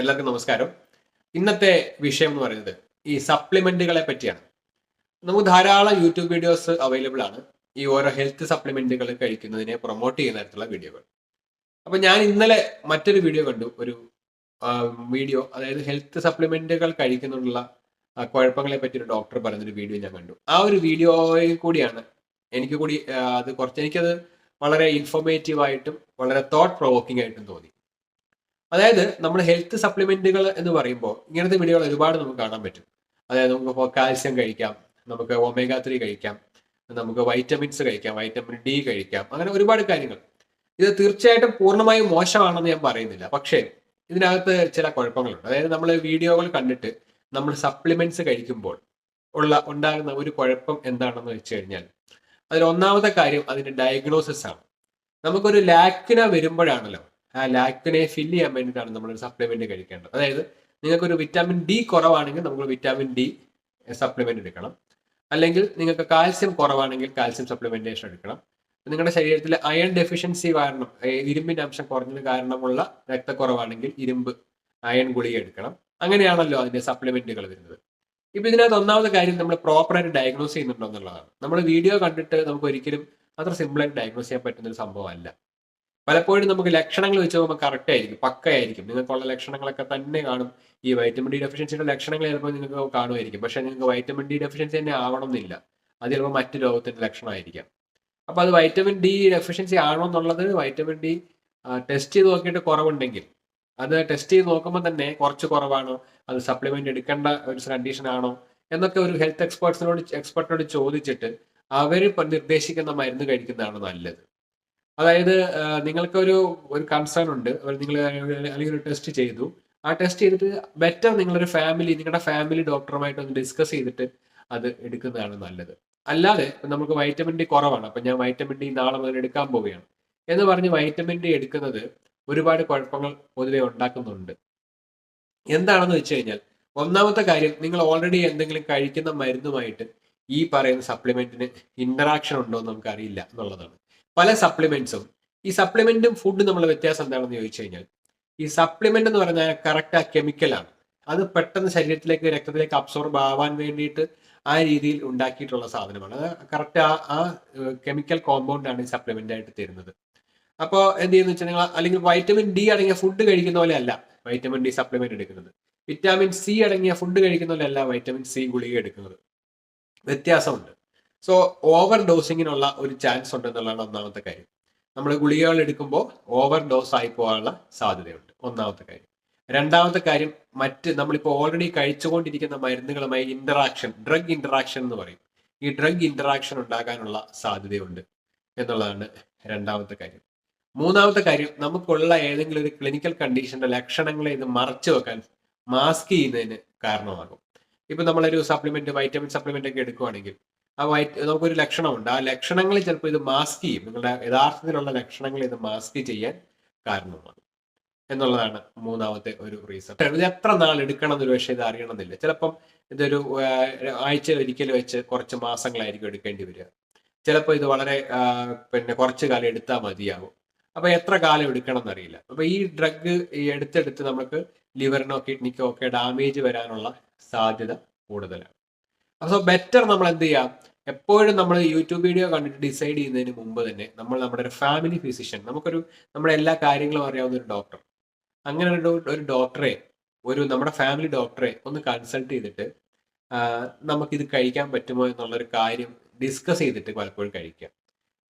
എല്ലാവർക്കും നമസ്കാരം. ഇന്നത്തെ വിഷയം എന്ന് പറയുന്നത് ഈ സപ്ലിമെന്റുകളെ പറ്റിയാണ്. നമുക്ക് ധാരാളം യൂട്യൂബ് വീഡിയോസ് അവൈലബിൾ ആണ്. ഈ ഓരോ ഹെൽത്ത് സപ്ലിമെന്റുകൾ കഴിക്കുന്നതിനെ പ്രൊമോട്ട് ചെയ്യുന്ന തരത്തിലുള്ള വീഡിയോകൾ അപ്പൊ ഞാൻ ഇന്നലെ മറ്റൊരു വീഡിയോ കണ്ടു. ഒരു വീഡിയോ അതായത് ഹെൽത്ത് സപ്ലിമെന്റുകൾ കഴിക്കുന്നുള്ള കുഴപ്പങ്ങളെ പറ്റി ഒരു ഡോക്ടർ പറയുന്നൊരു വീഡിയോ ഞാൻ കണ്ടു. ആ ഒരു വീഡിയോയിൽ കൂടിയാണ് എനിക്ക് കൂടി അത് കുറച്ച് എനിക്കത് വളരെ ഇൻഫോർമേറ്റീവ് ആയിട്ടും വളരെ തോട്ട് പ്രൊവോക്കിംഗ് ആയിട്ടും തോന്നി. അതായത് നമ്മൾ ഹെൽത്ത് സപ്ലിമെന്റുകൾ എന്ന് പറയുമ്പോൾ ഇങ്ങനത്തെ വീഡിയോകൾ ഒരുപാട് നമുക്ക് കാണാൻ പറ്റും. അതായത് നമുക്ക് കാൽസ്യം കഴിക്കാം നമുക്ക് ഒമേഗ ത്രീ കഴിക്കാം നമുക്ക് വൈറ്റമിൻസ് കഴിക്കാം വൈറ്റമിൻ ഡി കഴിക്കാം അങ്ങനെ ഒരുപാട് കാര്യങ്ങൾ. ഇത് തീർച്ചയായിട്ടും പൂർണമായും മോശമാണെന്ന് ഞാൻ പറയുന്നില്ല. പക്ഷേ ഇതിനകത്ത് ചില കുഴപ്പങ്ങളുണ്ട്. അതായത് നമ്മൾ വീഡിയോകൾ കണ്ടിട്ട് നമ്മൾ സപ്ലിമെന്റ്സ് കഴിക്കുമ്പോൾ ഉള്ള ഉണ്ടാകുന്ന ഒരു കുഴപ്പം എന്താണെന്ന് വെച്ച് കഴിഞ്ഞാൽ അതിൽ ഒന്നാമത്തെ കാര്യം അതിന്റെ ഡയഗ്നോസിസ് ആണ്. നമുക്കൊരു ലാക്കിന വരുമ്പോഴാണല്ലോ ആ ലാക്കിനെ ഫില്ല് ചെയ്യാൻ വേണ്ടിയിട്ടാണ് നമ്മൾ ഒരു സപ്ലിമെന്റ് കഴിക്കേണ്ടത്. അതായത് നിങ്ങൾക്കൊരു വിറ്റാമിൻ ഡി കുറവാണെങ്കിൽ നമ്മൾ വിറ്റാമിൻ ഡി സപ്ലിമെന്റ് എടുക്കണം. അല്ലെങ്കിൽ നിങ്ങൾക്ക് കാൽസ്യം കുറവാണെങ്കിൽ കാൽസ്യം സപ്ലിമെന്റേഷൻ എടുക്കണം. നിങ്ങളുടെ ശരീരത്തിൽ അയൺ ഡെഫിഷ്യൻസി കാരണം ഇരുമ്പിന്റെ അംശം കുറഞ്ഞത് കാരണമുള്ള രക്തക്കുറവാണെങ്കിൽ ഇരുമ്പ് അയൺ ഗുളിക എടുക്കണം. അങ്ങനെയാണല്ലോ അതിന്റെ സപ്ലിമെന്റുകൾ വരുന്നത്. ഇപ്പൊ ഇതിനകത്ത് ഒന്നാമത്തെ കാര്യം നമ്മൾ പ്രോപ്പറായിട്ട് ഡയഗ്നോസ് ചെയ്യുന്നുണ്ടോ എന്നുള്ളതാണ്. നമ്മൾ വീഡിയോ കണ്ടിട്ട് നമുക്ക് ഒരിക്കലും അത്ര സിമ്പിളായിട്ട് ഡയഗ്നോസ് ചെയ്യാൻ പറ്റുന്ന ഒരു സംഭവമല്ല. പലപ്പോഴും നമുക്ക് ലക്ഷണങ്ങൾ വെച്ച് നോക്കുമ്പോൾ കറക്റ്റ് ആയിരിക്കും പക്കയായിരിക്കും. നിങ്ങൾക്കുള്ള ലക്ഷണങ്ങളൊക്കെ തന്നെ കാണും. ഈ വൈറ്റമിൻ ഡി ഡെഫിഷ്യൻസിയുടെ ലക്ഷണങ്ങൾ ചിലപ്പോൾ നിങ്ങൾക്ക് കാണുമായിരിക്കും. പക്ഷേ നിങ്ങൾക്ക് വൈറ്റമിൻ ഡി ഡെഫിഷ്യൻസി തന്നെ ആവണം എന്നില്ല അത് ചിലപ്പോൾ മറ്റു രോഗത്തിന്റെ ലക്ഷണമായിരിക്കാം. അപ്പോൾ അത് വൈറ്റമിൻ ഡി ഡെഫിഷ്യൻസി ആണോ എന്നുള്ളത് വൈറ്റമിൻ ഡി ടെസ്റ്റ് ചെയ്ത് നോക്കിയിട്ട് കുറവുണ്ടെങ്കിൽ അത് ടെസ്റ്റ് ചെയ്ത് നോക്കുമ്പോൾ തന്നെ കുറച്ച് കുറവാണോ? അത് സപ്ലിമെന്റ് എടുക്കേണ്ട ഒരു കണ്ടീഷൻ ആണോ? എന്നൊക്കെ ഒരു ഹെൽത്ത് എക്സ്പേർട്സിനോട് എക്സ്പെർട്ടിനോട് ചോദിച്ചിട്ട് അവർ നിർദ്ദേശിക്കുന്ന മരുന്ന് കഴിക്കുന്നതാണ് നല്ലത്. അതായത് നിങ്ങൾക്ക് നിങ്ങൾക്കൊരു ഒരു കൺസേൺ ഉണ്ട്. നിങ്ങൾ അല്ലെങ്കിൽ ഒരു ടെസ്റ്റ് ചെയ്തു. ആ ടെസ്റ്റ് ചെയ്തിട്ട് ബെറ്റർ നിങ്ങളൊരു ഫാമിലി നിങ്ങളുടെ ഫാമിലി ഡോക്ടറുമായിട്ട് ഒന്ന് ഡിസ്കസ് ചെയ്തിട്ട് അത് എടുക്കുന്നതാണ് നല്ലത്. അല്ലാതെ നമുക്ക് വൈറ്റമിൻ ഡി കുറവാണ്. അപ്പം ഞാൻ വൈറ്റമിൻ ഡി നാളെ മുതൽ എടുക്കാൻ പോവുകയാണ്. എന്ന് പറഞ്ഞ് വൈറ്റമിൻ ഡി എടുക്കുന്നത് ഒരുപാട് കുഴപ്പങ്ങൾ പൊതുവെ ഉണ്ടാക്കുന്നുണ്ട്. എന്താണെന്ന് വെച്ച് കഴിഞ്ഞാൽ ഒന്നാമത്തെ കാര്യം നിങ്ങൾ ഓൾറെഡി എന്തെങ്കിലും കഴിക്കുന്ന മരുന്നുമായിട്ട് ഈ പറയുന്ന സപ്ലിമെന്റിന് ഇന്ററാക്ഷൻ ഉണ്ടോ എന്ന് നമുക്ക് അറിയില്ല എന്നുള്ളതാണ്. പല സപ്ലിമെന്റ്സും ഈ സപ്ലിമെന്റും ഫുഡും തമ്മിലുള്ള വ്യത്യാസം എന്താണെന്ന് ചോദിച്ചു കഴിഞ്ഞാൽ ഈ സപ്ലിമെന്റ് എന്ന് പറഞ്ഞാൽ കറക്റ്റ് ആ കെമിക്കലാണ് അത് പെട്ടെന്ന് ശരീരത്തിലേക്ക് രക്തത്തിലേക്ക് അബ്സോർബ് ആവാൻ വേണ്ടിയിട്ട് ആ രീതിയിൽ ഉണ്ടാക്കിയിട്ടുള്ള സാധനമാണ്. അത് കറക്റ്റ് ആ ആ കെമിക്കൽ കോമ്പൗണ്ട് ആണ് ഈ സപ്ലിമെന്റ് ആയിട്ട് തരുന്നത്. അപ്പോൾ എന്ത് ചെയ്യുന്ന വെച്ചാൽ നിങ്ങൾ അല്ലെങ്കിൽ വൈറ്റമിൻ ഡി അടങ്ങിയ ഫുഡ് കഴിക്കുന്ന പോലെ അല്ല വൈറ്റമിൻ ഡി സപ്ലിമെന്റ് എടുക്കുന്നത്. വിറ്റാമിൻ സി അടങ്ങിയ ഫുഡ് കഴിക്കുന്ന പോലെ അല്ല വൈറ്റമിൻ സി ഗുളിക എടുക്കുന്നത്. വ്യത്യാസമുണ്ട്. സോ ഓവർ ഡോസിങ്ങിനുള്ള ഒരു ചാൻസ് ഉണ്ട് എന്നുള്ളതാണ് ഒന്നാമത്തെ കാര്യം. നമ്മൾ ഗുളികകൾ എടുക്കുമ്പോൾ ഓവർ ഡോസ് ആയി പോകാനുള്ള സാധ്യതയുണ്ട്. ഒന്നാമത്തെ കാര്യം. രണ്ടാമത്തെ കാര്യം മറ്റ് നമ്മളിപ്പോൾ ഓൾറെഡി കഴിച്ചുകൊണ്ടിരിക്കുന്ന മരുന്നുകളുമായി ഇന്ററാക്ഷൻ ഡ്രഗ് ഇന്ററാക്ഷൻ എന്ന് പറയും. ഈ ഡ്രഗ് ഇന്ററാക്ഷൻ ഉണ്ടാകാനുള്ള സാധ്യതയുണ്ട് എന്നുള്ളതാണ് രണ്ടാമത്തെ കാര്യം. മൂന്നാമത്തെ കാര്യം നമുക്കുള്ള ഏതെങ്കിലും ഒരു ക്ലിനിക്കൽ കണ്ടീഷന്റെ ലക്ഷണങ്ങളെ ഇത് മറച്ചു വെക്കാൻ മാസ്ക് ചെയ്യുന്നതിന് കാരണമാകും. ഇപ്പൊ നമ്മളൊരു സപ്ലിമെന്റ് വൈറ്റമിൻ സപ്ലിമെന്റ് ഒക്കെ എടുക്കുവാണെങ്കിൽ ആ നമുക്കൊരു ലക്ഷണമുണ്ട്. ആ ലക്ഷണങ്ങൾ ചിലപ്പോൾ ഇത് മാസ്ക് ചെയ്യും. നിങ്ങളുടെ യഥാർത്ഥത്തിലുള്ള ലക്ഷണങ്ങൾ ഇത് മാസ്ക് ചെയ്യാൻ കാരണമാണ് എന്നുള്ളതാണ് മൂന്നാമത്തെ ഒരു റീസൺ ഇത് എത്ര നാൾ എടുക്കണം എന്നൊരു പക്ഷേ ഇത് അറിയണമെന്നില്ല. ചിലപ്പം ഇതൊരു ആഴ്ച ഒരിക്കൽ വെച്ച് കുറച്ച് മാസങ്ങളായിരിക്കും എടുക്കേണ്ടി വരിക. ചിലപ്പോൾ ഇത് വളരെ പിന്നെ കുറച്ച് കാലം എടുത്താൽ മതിയാകും അപ്പൊ എത്ര കാലം എടുക്കണം എന്നറിയില്ല അപ്പൊ ഈ ഡ്രഗ് എടുത്തെടുത്ത് നമുക്ക് ലിവറിനോ കിഡ്നിക്കോ ഒക്കെ ഡാമേജ് വരാനുള്ള സാധ്യത കൂടുതലാണ്. അപ്പോൾ ബെറ്റർ നമ്മൾ എന്ത് ചെയ്യാം? എപ്പോഴും നമ്മൾ യൂട്യൂബ് വീഡിയോ കണ്ടിട്ട് ഡിസൈഡ് ചെയ്യുന്നതിന് മുമ്പ് തന്നെ നമ്മൾ നമ്മുടെ ഒരു ഫാമിലി ഫിസിഷ്യൻ നമുക്കൊരു നമ്മുടെ എല്ലാ കാര്യങ്ങളും അറിയാവുന്ന ഒരു ഡോക്ടർ. അങ്ങനെ ഒരു ഡോക്ടറെ ഒരു നമ്മുടെ ഫാമിലി ഡോക്ടറെ ഒന്ന് കൺസൾട്ട് ചെയ്തിട്ട് നമുക്കിത് കഴിക്കാൻ പറ്റുമോ എന്നുള്ളൊരു കാര്യം ഡിസ്കസ് ചെയ്തിട്ട് പലപ്പോഴും കഴിക്കാം.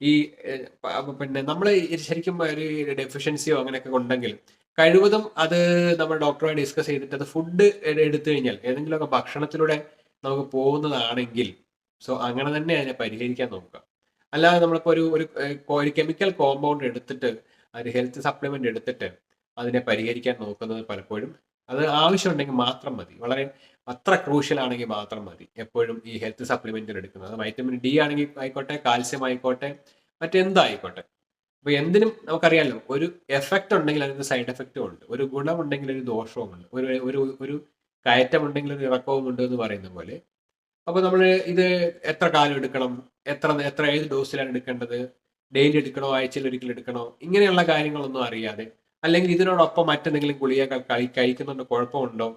ഈ പിന്നെ നമ്മൾ ശരിക്കും ഒരു ഡെഫിഷ്യൻസിയോ അങ്ങനെയൊക്കെ ഉണ്ടെങ്കിൽ കഴിവതും അത് നമ്മൾ ഡോക്ടറുമായി ഡിസ്കസ് ചെയ്തിട്ട് അത് ഫുഡ് എടുത്തു കഴിഞ്ഞാൽ ഏതെങ്കിലുമൊക്കെ ഭക്ഷണത്തിലൂടെ നമുക്ക് പോകുന്നതാണെങ്കിൽ സോ അങ്ങനെ തന്നെ അതിനെ പരിഹരിക്കാൻ നോക്കുക. അല്ലാതെ നമ്മളിപ്പോൾ ഒരു ഒരു കെമിക്കൽ കോമ്പൗണ്ട് എടുത്തിട്ട് ഒരു ഹെൽത്ത് സപ്ലിമെന്റ് എടുത്തിട്ട് അതിനെ പരിഹരിക്കാൻ നോക്കുന്നത് പലപ്പോഴും അത് ആവശ്യമുണ്ടെങ്കിൽ മാത്രം മതി. വളരെ അത്ര ക്രൂഷ്യൽ ആണെങ്കിൽ മാത്രം മതി. എപ്പോഴും ഈ ഹെൽത്ത് സപ്ലിമെന്റിൽ എടുക്കുന്നത്. വൈറ്റമിൻ ഡി ആണെങ്കിൽ ആയിക്കോട്ടെ കാൽസ്യം ആയിക്കോട്ടെ മറ്റെന്തായിക്കോട്ടെ. അപ്പോൾ എന്തിനും നമുക്കറിയാമല്ലോ ഒരു എഫക്റ്റ് ഉണ്ടെങ്കിൽ അതിന് സൈഡ് എഫക്റ്റും ഉണ്ട്. ഒരു ഗുണമുണ്ടെങ്കിൽ ഒരു ദോഷവും ഉണ്ട് ഒരു ഒരു ഒരു കയറ്റം ഉണ്ടെങ്കിൽ ഒരു ഇറക്കവും ഉണ്ട് എന്ന് പറയുന്ന പോലെ അപ്പൊ നമ്മൾ ഇത് എത്ര കാലം എടുക്കണം? എത്ര എത്ര ഏത് ഡോസിലാണ് എടുക്കേണ്ടത്? ഡെയിലി എടുക്കണോ? ആഴ്ചയിൽ ഒരിക്കൽ എടുക്കണോ? ഇങ്ങനെയുള്ള കാര്യങ്ങളൊന്നും അറിയാതെ. അല്ലെങ്കിൽ ഇതിനോടൊപ്പം മറ്റെന്തെങ്കിലും ഗുളിക കഴിക്കുന്നുണ്ട് കുഴപ്പമുണ്ടോ?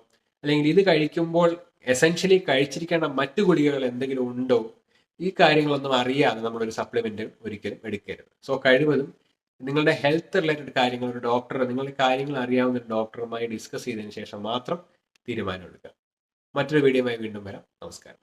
അല്ലെങ്കിൽ ഇത് കഴിക്കുമ്പോൾ എസെൻഷ്യലി കഴിച്ചിരിക്കേണ്ട മറ്റു ഗുളികകൾ എന്തെങ്കിലും ഉണ്ടോ? ഈ കാര്യങ്ങളൊന്നും അറിയാതെ നമ്മളൊരു സപ്ലിമെന്റ് ഒരിക്കലും എടുക്കരുത്. സോ കഴിവതും നിങ്ങളുടെ ഹെൽത്ത് റിലേറ്റഡ് കാര്യങ്ങൾ ഒരു ഡോക്ടർ നിങ്ങളുടെ കാര്യങ്ങൾ അറിയാവുന്ന ഒരു ഡോക്ടറുമായി ഡിസ്കസ് ചെയ്തതിന് ശേഷം മാത്രം തീരുമാനം മറ്റൊരു വീഡിയോയുമായി വീണ്ടും വരാം. നമസ്കാരം.